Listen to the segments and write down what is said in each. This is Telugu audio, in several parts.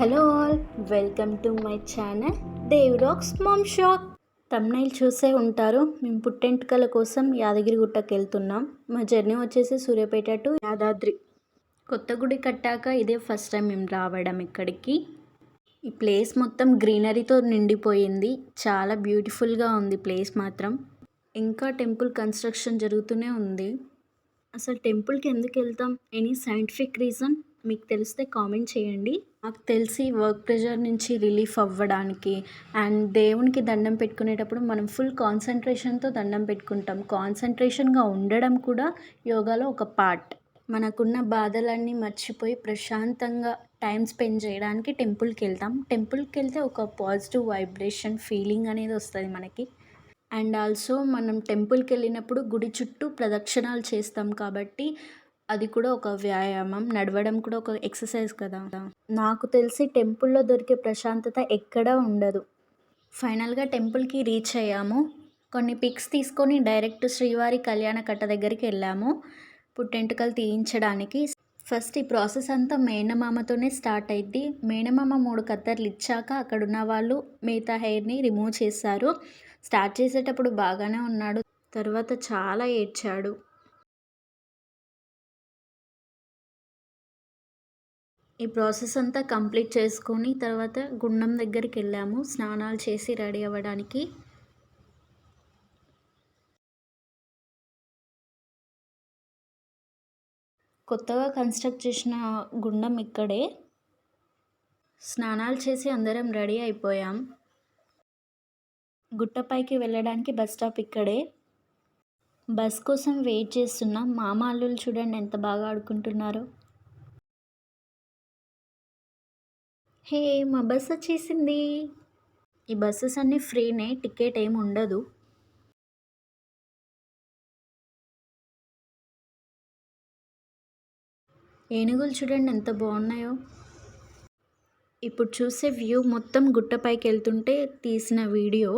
Hello all welcome to my channel దేవ్రాక్స్ ma'am shock. Thumbnail చూసే ఉంటారు. మేము పుట్టెంటుకల కోసం యాదగిరిగుట్టకి వెళ్తున్నాం. మా జర్నీ వచ్చేసి సూర్యాపేట టు యాదాద్రి. కొత్త గుడి కట్టాక ఇదే ఫస్ట్ టైం మేము రావడం ఇక్కడికి. ఈ ప్లేస్ మొత్తం గ్రీనరీతో నిండిపోయింది. చాలా బ్యూటిఫుల్గా ఉంది ప్లేస్ మాత్రం. ఇంకా టెంపుల్ కన్స్ట్రక్షన్ జరుగుతూనే ఉంది. అసలు టెంపుల్కి ఎందుకు వెళ్తాం? Any scientific reason? మీకు తెలిస్తే కామెంట్ చేయండి. నాకు తెలిసి వర్క్ ప్రెషర్ నుంచి రిలీఫ్ అవ్వడానికి అండ్ దేవునికి దండం పెట్టుకునేటప్పుడు మనం ఫుల్ కాన్సన్ట్రేషన్తో దండం పెట్టుకుంటాం. కాన్సన్ట్రేషన్గా ఉండడం కూడా యోగాలో ఒక పార్ట్ మనకున్న బాధలన్నీ మర్చిపోయి ప్రశాంతంగా టైం స్పెండ్ చేయడానికి టెంపుల్కి వెళ్తాం. టెంపుల్కి వెళ్తే ఒక పాజిటివ్ వైబ్రేషన్ ఫీలింగ్ అనేది వస్తుంది మనకి. అండ్ ఆల్సో మనం టెంపుల్కి వెళ్ళినప్పుడు గుడి చుట్టూ ప్రదక్షిణాలు చేస్తాం కాబట్టి అది కూడా ఒక వ్యాయామం నడవడం కూడా ఒక ఎక్సర్సైజ్ కదా. నాకు తెలిసి టెంపుల్లో దొరికే ప్రశాంతత ఎక్కడా ఉండదు. ఫైనల్గా టెంపుల్కి రీచ్ అయ్యాము. కొన్ని పిక్స్ తీసుకొని డైరెక్ట్ శ్రీవారి కళ్యాణ కట్ట దగ్గరికి వెళ్ళాము. పుట్టెంటుకలు తీయించడానికి. ఫస్ట్ ఈ ప్రాసెస్ అంతా మేనమామతోనే స్టార్ట్ అయింది మేనమామ మూడు కత్తర్లు ఇచ్చాక అక్కడున్న వాళ్ళు మిగతా హెయిర్ని రిమూవ్ చేశారు. స్టార్ట్ చేసేటప్పుడు బాగానే ఉన్నాడు. తర్వాత చాలా ఏడ్చాడు. ఈ ప్రాసెస్ అంతా కంప్లీట్ చేసుకొని తర్వాత గుండం దగ్గరికి వెళ్ళాము. స్నానాలు చేసి రెడీ అవ్వడానికి. కొత్తగా కన్స్ట్రక్ట్ చేసిన గుండం ఇక్కడే. స్నానాలు చేసి అందరం రెడీ అయిపోయాం. గుట్టపైకి వెళ్ళడానికి బస్ స్టాప్ ఇక్కడే. బస్ కోసం వెయిట్ చేస్తున్నాం మామ అల్లులు చూడండి ఎంత బాగా ఆడుకుంటున్నారో. హే మా బస్ వచ్చేసింది. ఈ బస్సెస్ అన్నీ ఫ్రీనే టికెట్ ఏమి ఉండదు. ఏనుగులు చూడండి ఎంత బాగున్నాయో. ఇప్పుడు చూసే వ్యూ మొత్తం గుట్టపైకి వెళ్తుంటే తీసిన వీడియో.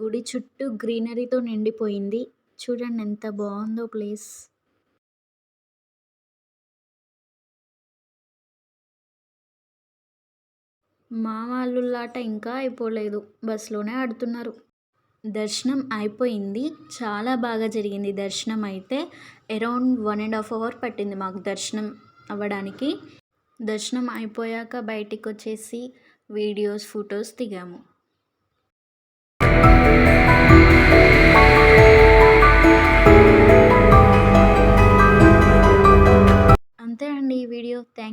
గుడి చుట్టూ గ్రీనరీతో నిండిపోయింది. చూడండి ఎంత బాగుందో ప్లేస్. మా వాళ్ళులాట ఇంకా అయిపోలేదు. బస్సులోనే ఆడుతున్నారు. దర్శనం అయిపోయింది. చాలా బాగా జరిగింది దర్శనం అయితే. Around one and half hour పట్టింది మాకు దర్శనం అవ్వడానికి. దర్శనం అయిపోయాక బయటికి వచ్చేసి వీడియోస్ ఫొటోస్ దిగాము.